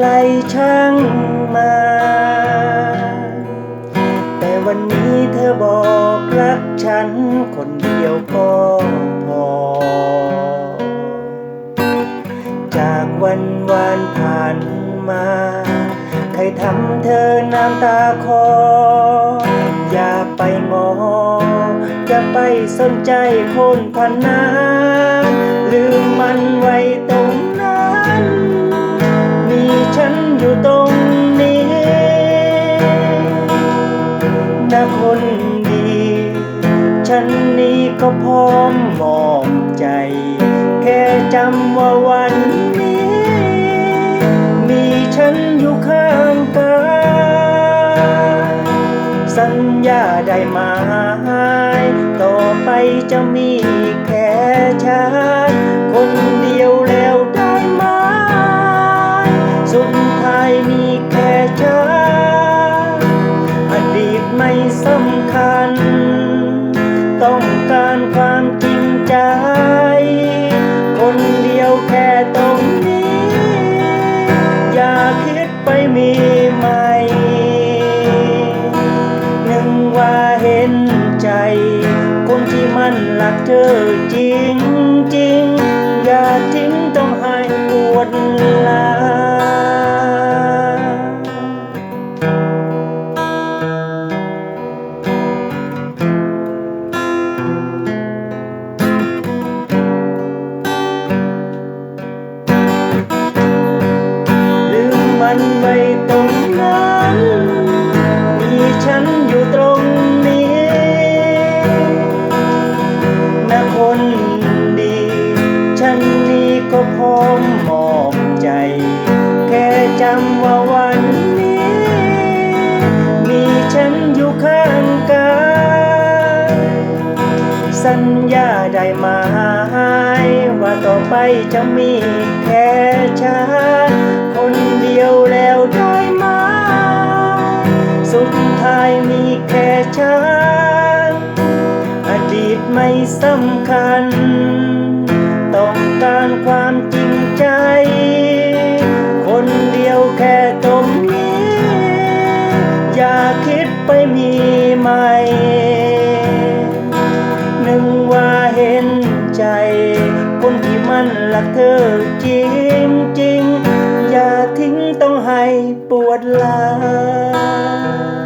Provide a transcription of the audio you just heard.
ไรช่างมา แต่วันนี้เธอบอกรักฉันคนเดียวก็พอ จากวันวานผ่านมา ใครทำเธอน้ำตาคอ อย่าไปมองจะไปสนใจคนพันนา ก็พร้อมมอบใจ แค่จำว่าวันนี้ มีฉันอยู่ข้างกายสัญญาได้ไหมต่อไปจะมีแค่ฉันคนเดียวแล้วได้ไหมสุดท้ายมีแค่ฉันอดีตไม่สำคัญ ต้อง รักเธอจริงจริง สัญญาได้ไหมว่าต่อไปจะมีแค่ฉันคนเดียวแล้วได้ไหมสุดท้ายมีแค่ฉันอดีตไม่สำคัญ ต้องการความจริงใจ คนเดียวแค่ตรงนี้ อย่าคิดไปมีใหม่ มันรักเธอจริงจริงๆอย่าทิ้งต้องให้ปวดหลาย